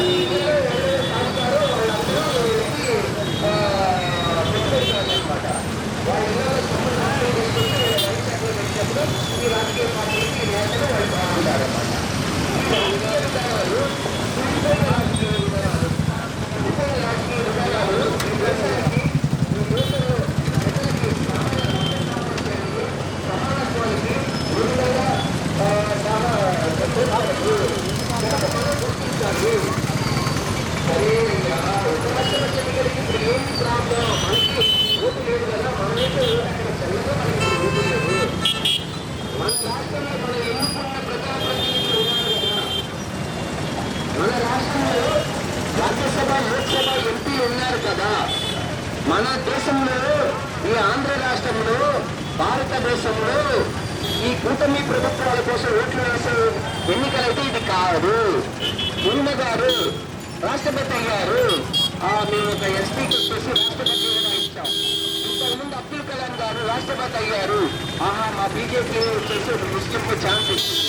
ఈ రాజకీయ పార్టీకి ఈ నేతలు వాళ్ళు బాగుంటారన్నమాట ఈ ఈ కూటమి ప్రభుత్వాల కోసం ఓట్లు వేసే ఎన్నికలైతే ఇది కాదు. పూర్ణ గారు రాష్ట్రపతి అయ్యారు ఆ, మేము ఒక ఎస్పీకి వచ్చేసి రాష్ట్రపతి కూడా ఇచ్చాం. ఇంతకుముందు అబ్దుల్ కలాం గారు రాష్ట్రపతి అయ్యారు. ఆహా మా బీజేపీ వచ్చేసి ఒక ముస్లింకు ఛాన్స్ ఇచ్చింది.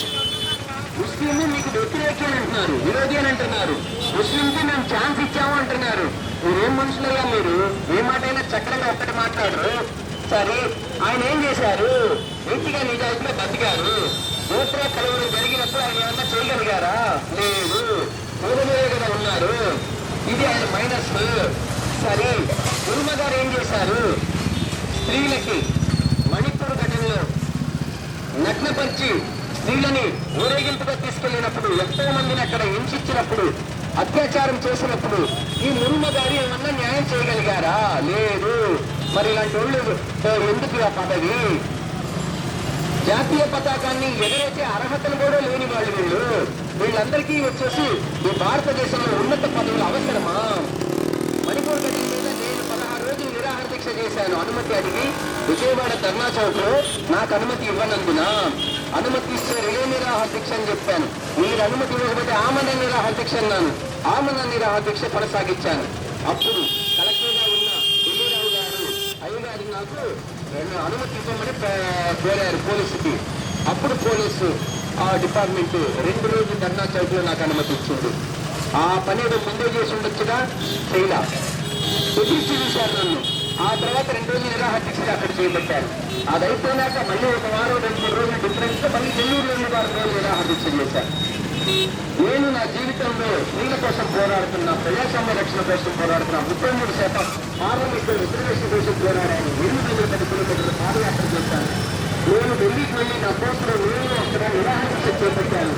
ముస్లింలు మీకు వ్యతిరేకి అని అంటున్నారు విరోధి అని అంటున్నారు. ముస్లింకి మేము ఛాన్స్ ఇచ్చాము అంటున్నారు. మీరేం మనుషులయ్యా మీరు? ఏ మాట అయినా చక్కగా ఒక్కటి మాట్లాడరు. సరే ఆయన ఏం చేశారు? నీతిగా నిజాయితీగా బతికారు. గోత్ర కలువులు జరిగినప్పుడు ఆయన ఏమన్నా చేయగలిగారా? లేదు. మూడమే కదా ఉన్నారు. ఇది ఆయన మైనస్. సరే. గురుమ గారు ఏం చేశారు? స్త్రీలకి మణిపూర్ ఘటనలో నగ్నపరిచి స్త్రీలని ఊరేగింపుగా తీసుకెళ్ళినప్పుడు ఎంతో మందిని అక్కడ హింసించినప్పుడు అత్యాచారం చేసినప్పుడు ఈ మురుమ గారు ఏమన్నా న్యాయం చేయగలిగారా? లేదు. మరి ఇలాంటి వాళ్ళు ఎందుకు ఆ పదవి? జాతీయ పతాకాన్ని ఎగరేసే అర్హతలు కూడా లేని వాళ్ళు వీళ్ళు. వీళ్ళందరికీ వచ్చేసి ఈ భారతదేశంలో ఉన్నత పదవులు అవసరమా? మణిపూర్ ఘటన మీద నేను పదహారు రోజులు నిరాహార దీక్ష చేశాను. అనుమతి అడిగి విజయవాడ ధర్నా చౌక్లో నాకు అనుమతి ఇవ్వనందున అనుమతి ఇస్తే రిలే నిరాహార దీక్ష అని చెప్పాను. మీరు అనుమతి ఇవ్వకపోతే ఆమరణ నిరాహార దీక్ష అన్నాను. ఆమరణ నిరాహార దీక్ష కొనసాగించాను. అప్పుడు కలెక్టర్గా ఉన్న ఢిల్లీరావు గారు నన్ను అనుమతించమని కోరారు పోలీసుకి. అప్పుడు పోలీసు ఆ డిపార్ట్మెంట్ రెండు రోజులు ధర్నా చౌక్లో నాకు అనుమతి ఇచ్చింది ఆ పని ఏదో ముందే చేసి ఉండొచ్చుగా? చేయలా. ఎదిరించి చూశారు నన్ను. ఆ తర్వాత రెండు రోజులు నిరాహార దీక్ష అక్కడ చేయబట్టారు అది అయిపోయినాక మళ్ళీ ఒక వారం రెండు మూడు రోజులు డిఫరెన్స్ మళ్ళీ నెల్లూరు రెండు వారం రోజులు నిరాహార దీక్ష చేశారు. నేను నా జీవితంలో నీళ్ళ కోసం పోరాడుతున్నా ప్రజా సంరక్షణ కోసం పోరాడుతున్నా ముప్పై మూడు శాతం పార్లమెంట్ రిజర్వేషన్ కోసం పోరాడాను. ఎనిమిది వందల పది కిలోమీటర్ల పాదయాత్ర చేశాను. నేను ఢిల్లీకి వెళ్ళి నా కోసం నేను అక్కడ నిరాహార చేపట్టాను.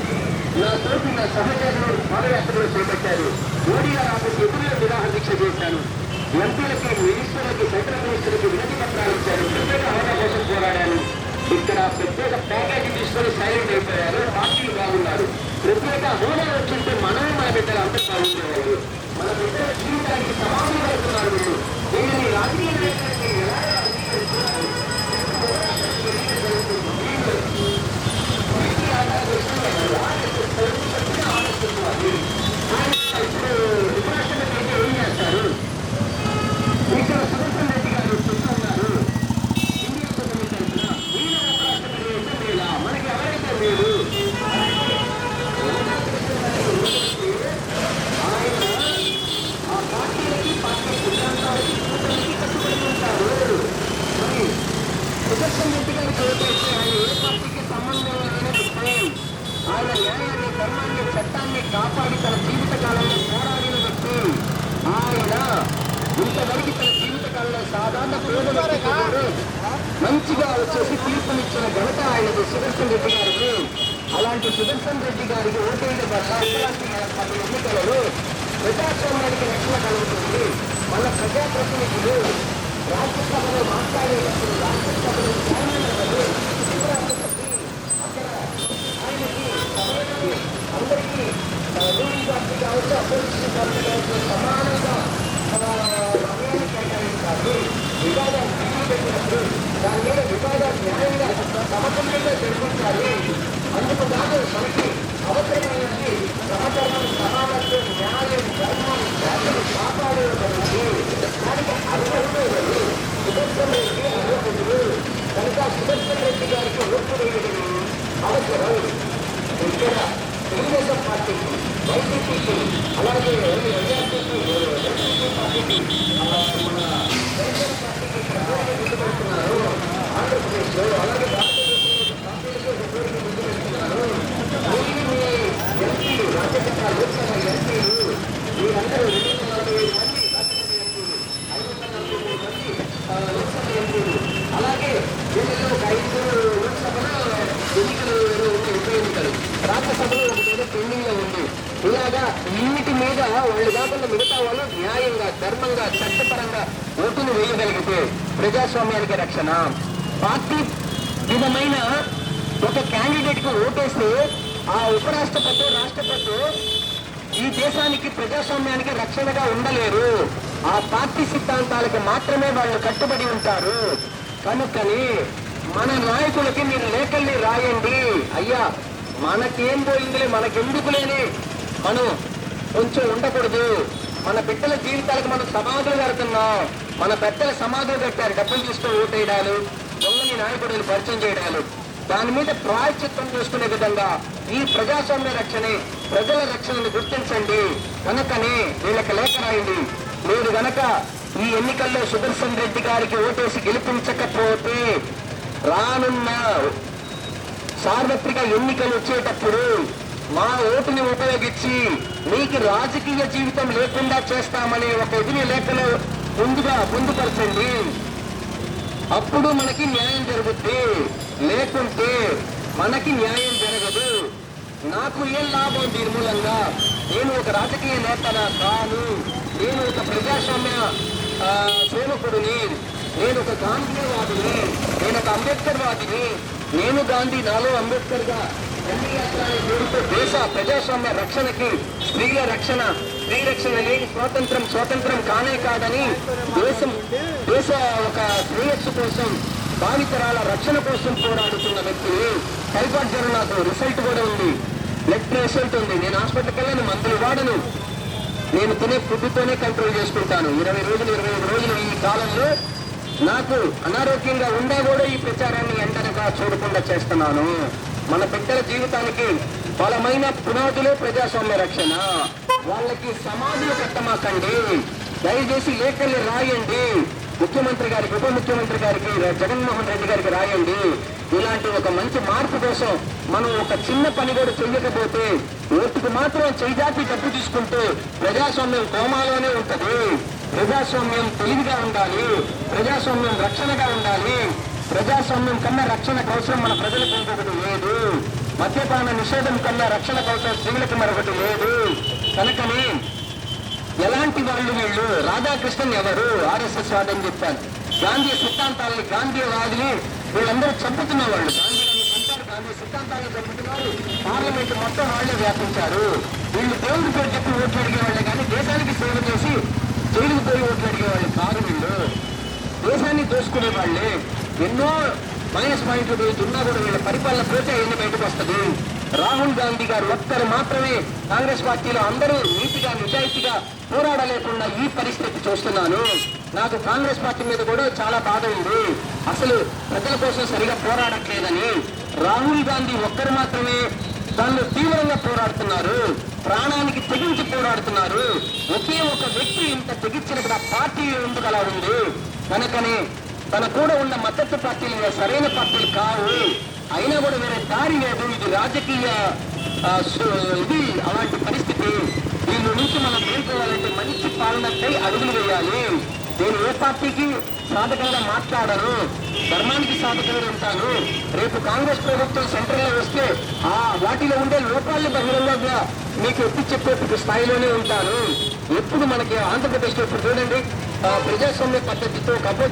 నా తోటి నా సహచరులు పాదయాత్రలో చేపట్టారు. మోడీ గారు ఆఫీస్ ఎదురులో నిరాహార దీక్ష చేశాను. ఎంపీలకి మినిస్టర్లకి సెంట్రల్ మినిస్టర్లకి వినతి పత్రాలు ఇచ్చారు. ప్రత్యేక హోదా కోసం పోరాడాను. ఇక్కడ ప్రత్యేక ప్యాకేజీ తీసుకొని సైలెంట్ అయిపోయారు. పార్టీలు బాగున్నారు. やった! ఇంతవరకు తన జీవిత సాధారణ పేదవారే మంచిగా వచ్చేసి తీర్పునిచ్చిన ఘనత ఆయనకు సుదర్శన్ రెడ్డి గారికి అలాంటి సుదర్శన్ రెడ్డి గారికి ఓటేయడం వల్ల ఎన్నికలలో ప్రజాస్వామ్యానికి రక్షణ కలుగుతుంది. మన ప్రజాప్రతినిధులు రాష్ట్ర Thank you. ప్రజాస్వామ్యానికి రక్షణ. పార్టీ విధమైన ఒక క్యాండిడేట్కు ఓటేస్తే ఆ ఉపరాష్ట్రపతి రాష్ట్రపతి ఈ దేశానికి ప్రజాస్వామ్యానికి రక్షణగా ఉండలేరు. ఆ పార్టీ సిద్ధాంతాలకు మాత్రమే వాళ్ళు కట్టుబడి ఉంటారు. కనుకని మన నాయకులకి మీరు లేఖల్ని రాయండి. అయ్యా మనకేం పోయిందిలే మనకెందుకు లేని మనం కొంచెం ఉండకూడదు. మన బిడ్డల జీవితాలకు మనం సమాధులు కడుతున్నాం మన పెద్దల సమాధులు పెట్టారు డబ్బులు తీసుకొని ఓటేయడాలు దొంగని నాయకుడిని పరిచయం చేయడాలు. దాని మీద ప్రాయచిత్తం చేసుకునే విధంగా ఈ ప్రజాస్వామ్య రక్షణే ప్రజల రక్షణను గుర్తించండి. కనుకనే వీళ్ళకి లేఖ రాయండి. మీరు గనక ఈ ఎన్నికల్లో సుదర్శన్ రెడ్డి గారికి ఓటేసి గెలిపించకపోతే రానున్న సార్వత్రిక ఎన్నికలు వచ్చేటప్పుడు మా ఓటుని ఉపయోగించి మీకు రాజకీయ జీవితం లేకుండా చేస్తామనే ఒక ఎదిరి లేఖలో ముందుగా పొందుపరచండి. అప్పుడు మనకి న్యాయం జరుగుద్ది. లేకుంటే మనకి న్యాయం జరగదు. నాకు ఏం లాభం దీని మూలంగా? నేను ఒక రాజకీయ నేతనా కాను. నేను ఒక ప్రజాస్వామ్య సేవకుడిని. నేను ఒక గాంధీవాదిని. నేను ఒక అంబేద్కర్ వాదిని నేను గాంధీ నాలో అంబేద్కర్గా దేశ ప్రజాస్వామ్య రక్షణకి స్త్రీల రక్షణ స్త్రీ రక్షణ లేని స్వాతంత్రం స్వాతంత్రం కానే కాదని దేశం దేశ ఒక శ్రేయస్సు కోసం భావితరాల రక్షణ కోసం పోరాడుతున్న వ్యక్తిని టైఫాయిడ్ జ్వరం నాకు రిజల్ట్ కూడా ఉంది. బ్లడ్ రిసల్ట్ ఉంది. నేను హాస్పిటల్కి వెళ్ళాను మందులు వాడను. నేను తినే ఫుడ్తోనే కంట్రోల్ చేసుకుంటాను. ఇరవై రోజులు ఇరవై రోజులు ఈ కాలంలో నాకు అనారోగ్యంగా ఉండా కూడా ఈ ప్రచారాన్ని ఎండనగా చూడకుండా చేస్తున్నాను. మన బిడ్డల జీవితానికి బలమైన పునాదులే ప్రజాస్వామ్య రక్షణ. వాళ్ళకి సమాధులు కట్టమాకండి. దయచేసి లేఖల్ని రాయండి. ముఖ్యమంత్రి గారికి ఉప ముఖ్యమంత్రి గారికి జగన్మోహన్ రెడ్డి గారికి రాయండి. ఇలాంటి ఒక మంచి మార్పు కోసం మనం ఒక చిన్న పని కూడా చెయ్యకపోతే ఓటుకు మాత్రం చేజాతి డబ్బు తీసుకుంటూ ప్రజాస్వామ్యం కోమాలోనే ఉంటది. ప్రజాస్వామ్యం తెలివిగా ఉండాలి. ప్రజాస్వామ్యం రక్షణగా ఉండాలి. ప్రజాస్వామ్యం కన్నా రక్షణ కోసం మన ప్రజలకు ఇంకొకటి లేదు. మద్యపాన నిషేధం కన్నా రక్షణ కోసం స్త్రీలకు మరొకటి లేదు. కనుకని ఎలాంటి వాళ్ళు వీళ్ళు? రాధాకృష్ణన్ ఎవరు? ఆర్ఎస్ఎస్ వాదని చెప్పాను. గాంధీ సిద్ధాంతాలని గాంధీవాదిని వీళ్ళందరూ చంపుతున్న వాళ్ళు. గాంధీ చంపారు. గాంధీ చంపుతున్నారు. పార్లమెంట్ మొత్తం వాళ్ళే వ్యాపించారు. వీళ్ళు దేవుడి పేరు చెప్పి ఓట్లు అడిగేవాళ్ళే కానీ దేశానికి సేవ చేసి జైలుకు పోయి ఓట్లు అడిగేవాళ్ళు కారు వీళ్ళు. దేశాన్ని దోసుకునే వాళ్ళే. ఎన్నో మైనస్ పాయింట్లు ఉన్నా కూడా వీళ్ళ పరిపాలన పోతే ఎన్ని బయటకు వస్తుంది. రాహుల్ గాంధీ గారు ఒక్కరు మాత్రమే కాంగ్రెస్ పార్టీలో అందరూ నీతిగా నిజాయితీగా పోరాడలేకుండా ఈ పరిస్థితి చూస్తున్నాను. నాకు కాంగ్రెస్ పార్టీ మీద కూడా చాలా బాధ ఉంది. అసలు ప్రజల కోసం సరిగా పోరాడట్లేదని రాహుల్ గాంధీ ఒక్కరు మాత్రమే తను తీవ్రంగా పోరాడుతున్నారు. ప్రాణానికి తెగించి పోరాడుతున్నారు. ఒకే ఒక వ్యక్తి ఇంత తెగించినప్పుడు ఆ పార్టీ ఎందుకు అలా ఉంది? కనుకనే తన కూడా ఉన్న మద్దతు పార్టీలు సరైన పార్టీలు కావు. అయినా కూడా వేరే దారి లేదు. ఇది రాజకీయ ఇది అలాంటి పరిస్థితి. దీని నుంచి మనం మేల్కోవాలంటే మంచి పాలనపై అడుగులు వేయాలి. నేను ఏ పార్టీకి సాధకంగా మాట్లాడను? ధర్మానికి సాధకంగా ఉంటాను రేపు కాంగ్రెస్ ప్రభుత్వం సెంటర్లో వస్తే ఆ వాటిలో ఉండే లోపాలను బహిరంగంగా మీకు ఎత్తి చెప్పేట్టు స్థాయిలోనే ఉంటాను ఎప్పుడు మనకి ఆంధ్రప్రదేశ్లో ఇప్పుడు చూడండి ప్రజాస్వామ్య పద్ధతితో కబో